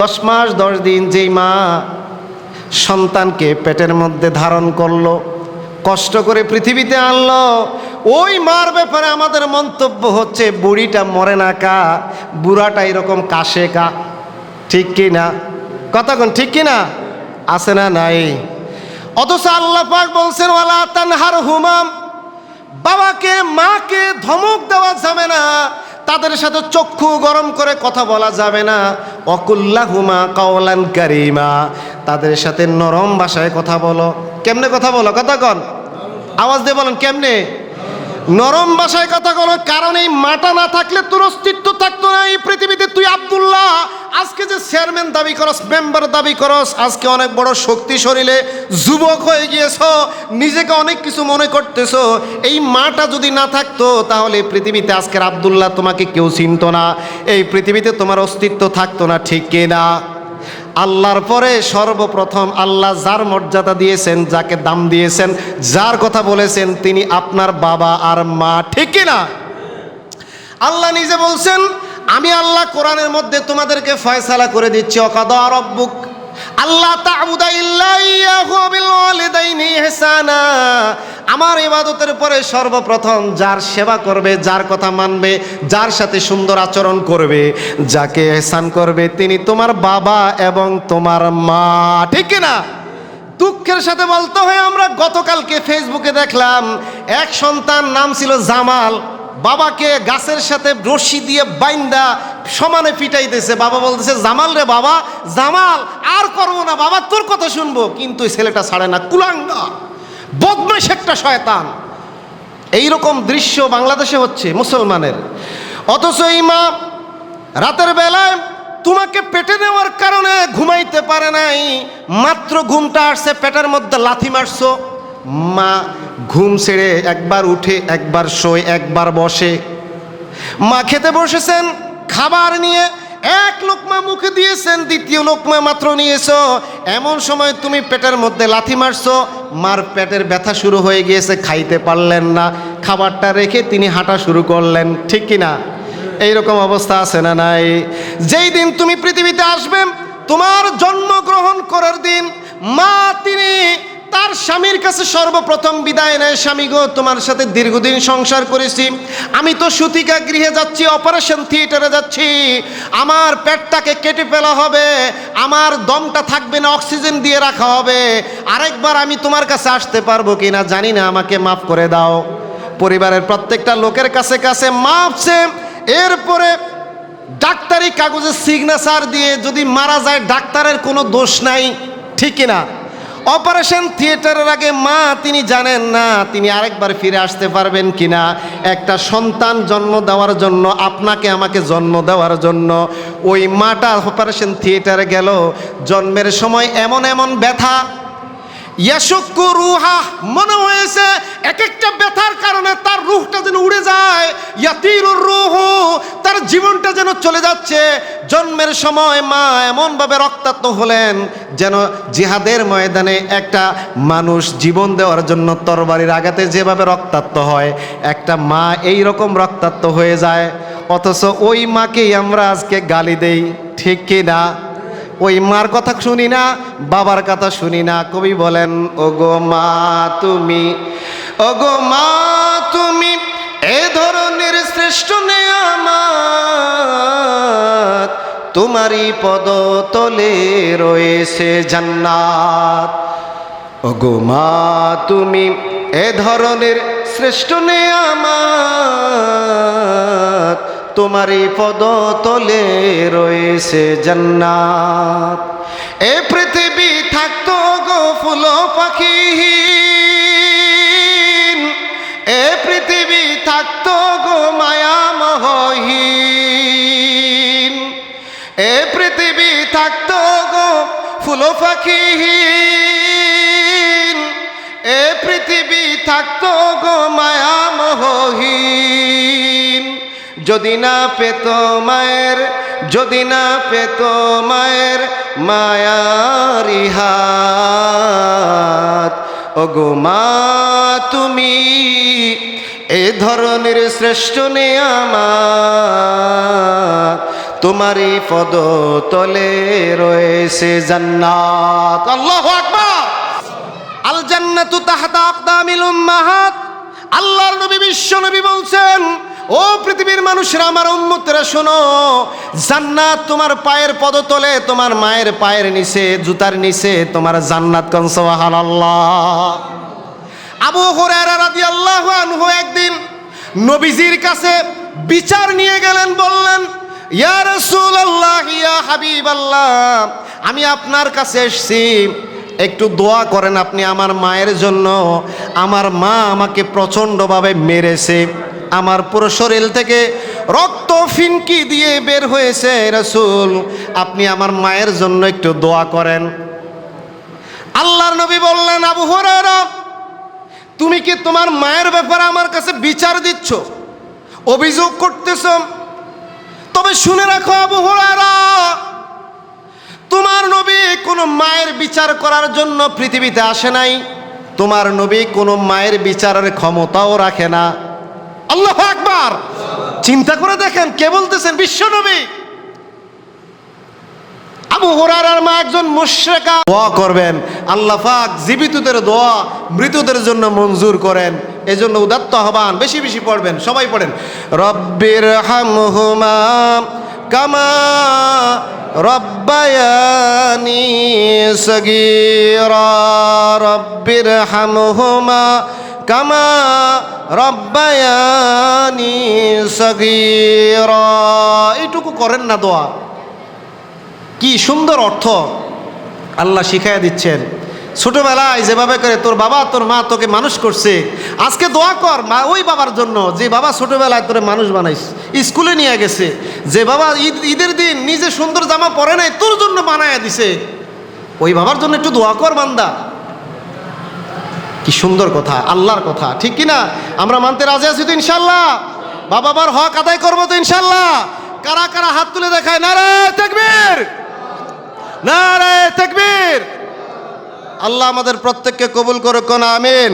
দশ মাস, দশ দিন যেই মা সন্তানকে পেটের মধ্যে ধারণ করল, কষ্ট করে পৃথিবীতে আনলো, ওই মার ব্যাপারে আমাদের মন্তব্য হচ্ছে, বুড়িটা মরে না কা, বুড়াটা এরকম কাশে কা। ঠিক কি না? কতক্ষণ? ঠিক কি না? আছে না নাই। অথচ আল্লাহ পাক বলছেন, ওয়ালা তানহার হুমাম বাবাকে, মাকে ধমক দেওয়া যাবে না, তাদের সাথে চক্ষু গরম করে কথা বলা যাবে না অকুল্লাহুমা কাওলান কারিমা। তাদের সাথে নরম ভাষায় কথা বলো। কেমনে কথা বলো? কথা কন আওয়াজ দিয়ে বলেন, কেমনে? নরম ভাষায় কথা বলো, কারণ এই মাটা না থাকলে তোর অস্তিত্ব চেয়ারম্যান দাবি করস, মেম্বার দাবি করস, আজকে অনেক বড় শক্তি শরীরে যুবক হয়ে গিয়েছ, নিজেকে অনেক কিছু মনে করতেছ, এই মাটা যদি না থাকতো, তাহলে পৃথিবীতে আজকের আব্দুল্লাহ তোমাকে কেউ চিনতো না, এই পৃথিবীতে তোমার অস্তিত্ব থাকতো না, ঠিক কিনা আল্লাহর পরে সর্বপ্রথম আল্লাহ যার মর্যাদা দিয়েছেন, যাকে দাম দিয়েছেন, যার কথা বলেছেন, তিনি আপনার বাবা আর মা, ঠিক কিনা আল্লাহ নিজে বলছেন আমি আল্লাহ কোরআনের মধ্যে তোমাদেরকে ফয়সালা করে দিচ্ছি, অকাদা রব্বুক। আল্লাহ তা'বুদা ইল্লা ইয়াহু বিল ওয়ালিদাইনি আমার ইবাদতের পরে সর্বপ্রথম যার সেবা করবে, যার কথা মানবে, যার সাথে সুন্দর আচরণ করবে, যাকে এহসান করবে, তিনি তোমার বাবা এবং তোমার মা, ঠিক না? দুঃখের সাথে বলতে হয়, আমরা গতকালকে ফেসবুকে দেখলাম, এক সন্তান, নাম ছিল জামাল। বাবাকে গাছের সাথে রশি দিয়ে বাইন্দা সমানে পিটাইতেছে। বাবা বলতেছে, জামাল রে বাবা, জামাল, আর করব না বাবা, তোর কথা শুনব। কিন্তু ছেলেটা ছাড়ে না কুলাঙ্গা বদমাইশ একটা শয়তান। এইরকম দৃশ্য বাংলাদেশে হচ্ছে মুসলমানের। অথচ এই মা রাতের বেলায় তোমাকে পেটে নেওয়ার কারণে ঘুমাইতে পারে নাই, মাত্র ঘুমটা আসছে, পেটের মধ্যে লাথি মারছো। মা ঘুম ছেড়ে একবার উঠে, একবার শোয়, একবার বসে। মা খেতে বসেছেন, খাবার নিয়ে এক লোকমা মুখে দিয়েছেন, দ্বিতীয় লোকমা মাত্র নিয়েছ। এমন সময় তুমি পেটের মধ্যে লাথি মারছো, মার পেটের ব্যথা শুরু হয়ে গিয়েছে, খাইতে পারলেন না। খাবারটা রেখে তিনি হাঁটা শুরু করলেন, ঠিক কি না এইরকম অবস্থা আছে না নাই? যেই দিন তুমি পৃথিবীতে আসবে, তোমার জন্মগ্রহণ করার দিন মা স্বামীর কাছে সর্বপ্রথম বিদায় নেয় স্বামী গো, তোমার সাথে দীর্ঘদিন সংসার করেছি। আমি তো সুতিকা গৃহে যাচ্ছি অপারেশন থিয়েটারে যাচ্ছি। আমার পেটটাকে কেটে ফেলা হবে, আমার দমটা থাকবে না অক্সিজেন দিয়ে রাখা হবে। আরেকবার আমি তোমার কাছে আসতে পারব কি না জানি না, আমাকে মাফ করে দাও। পরিবারের প্রত্যেকটা লোকের কাছে কাছে মাপছে এরপরে ডাক্তারি কাগজে সিগনেচার দিয়ে যদি মারা যায়, ডাক্তারের কোনো দোষ নাই, ঠিক কিনা? অপারেশন থিয়েটারের আগে মা, তিনি জানেন না, তিনি আরেকবার ফিরে আসতে পারবেন কিনা। একটা সন্তান জন্ম দেওয়ার জন্য, আপনাকে আমাকে জন্ম দেওয়ার জন্য। ওই মাটা অপারেশন থিয়েটারে গেল। জন্মের সময় এমন এমন ব্যথা ইয়াসুক্কু রুহা, মনে হয়েছে এক একটা ব্যথার কারণে তার রুহটা যেন উড়ে যায়। ইয়াতিরুর রুহ, তার জীবনটা যেন চলে যাচ্ছে। জন্মের সময় মা এমনভাবে রক্তাক্ত হলেন যেন জিহাদের ময়দানে একটা মানুষ জীবন দেওয়ার জন্য তরবারির আঘাতে যেভাবে রক্তাক্ত হয়, একটা মা এই রকম রক্তাক্ত হয়ে যায়। অথচ ওই মাকেই আমরা আজকে গালি দেই, ঠিক কি না? ওই মার কথা শুনি না, বাবার কথা শুনি না। কবি বলেন, ওগো মা তুমি ও গো মা তুমি, এ ধরনের শ্রেষ্ঠ নেয়ামাত তোমারই পদ তলে রয়েছে জান্নাত। ওগো মা তুমি, এ ধরনের শ্রেষ্ঠ নেয়ামাত তোমারই পদ তলে রয়েছে জান্নাত। এ পৃথিবী থাকতো গো ফুল পাখি এ পৃথিবী থাকতো গো মায়া মহীন এ পৃথিবী থাকতো গো ফুল পাখিহীন। যদি না পেত মায়ের, যদি না পেত মায়ের মায়ারি হাত। ওগো মা, তুমি এ ধরনের শ্রেষ্ঠ নেয়ামা। তোমারই পদ তলে রয়েছে জান্নাত। আল্লাহ আকবার! আল জান্নাতু তাহতা আকদামিল উম্মাহাত। আল্লাহর নবী বিশ্ব নবী বলছেন ও পৃথিবীর মানুষরা, আমার উম্মতরা, শোনো। জান্নাত তোমার পায়ের পদতলে, তোমার মায়ের পায়ের নিচে, জুতার নিচে, তোমার জান্নাত কোন? সুবহানাল্লাহ। আবু হুরায়রা রাদিয়াল্লাহু আনহু একদিন নবীজির কাছে বিচার নিয়ে গেলেন, বললেন, ইয়া রাসূলুল্লাহ, ইয়া হাবিবাল্লাহ, আমি আপনার কাছে এসেছি। একটু দোয়া করেন আপনি আমার মায়ের জন্য। আমার মা আমাকে প্রচণ্ডভাবে মেরেছে। আমার পুরো শরীর থেকে রক্ত ফিনকি দিয়ে বের হয়েছে, রাসূল। আপনি আমার মায়ের জন্য একটু দোয়া করেন। আল্লাহর নবী বললেন, আবু হুরায়রা, তুমি কি তোমার মায়ের ব্যাপারে আমার কাছে বিচার দিচ্ছ? অভিযোগ করতেছ? তবে শুনে রাখো, আবু হুরায়রা, তোমার নবী কোনো মায়ের বিচার করার জন্য পৃথিবীতে আসে নাই। তোমার নবী কোনো মায়ের বিচারের ক্ষমতাও রাখে না। আল্লাহ আকবার। চিন্তা করে দেখেন কে বলতেছেন? বিশ্ব নবী আবু হুরারার মা একজন মুশরিকা। দোয়া করবেন। আল্লাহ পাক জীবিতদের দোয়া মৃতদের জন্য মঞ্জুর করেন। এজন্য উদাত্ত আহ্বান। বেশি বেশি পড়বেন, সবাই পড়েন। রব্বির হামহুমা কামা রব্বায়ানি সগীরা রব্বির হামহুমা কামা রব্বায়ানি সগীরা। এইটুকু করেন না দোয়া। কি সুন্দর অর্থ। আল্লাহ শিখাইয়া দিচ্ছেন ছোটবেলায় যেভাবে করে তোর বাবা, তোর মা তোকে মানুষ করছে, আজকে দোয়া কর মা ওই বাবার জন্য, যে বাবা ছোটবেলায় তোরে মানুষ বানাইস, স্কুলে নিয়ে গেছে, যে বাবা ঈদ, ঈদের দিন নিজে সুন্দর জামা পরে নাই, তোর জন্য বানায়া দিছে। ওই বাবার জন্য একটু দোয়া কর বান্দা। কি সুন্দর কথা, আল্লাহর কথা, ঠিক কি না আমরা মানতে রাজি আছি তো ইনশাল্লাহ বাবা মার হক আদায় করব তো ইনশাল্লাহ কারা কারা হাত তুলে দেখায়? নারে তেকবীর! নারে তেকবীর! আল্লাহ আমাদের প্রত্যেককে কবুল করুক আমিন।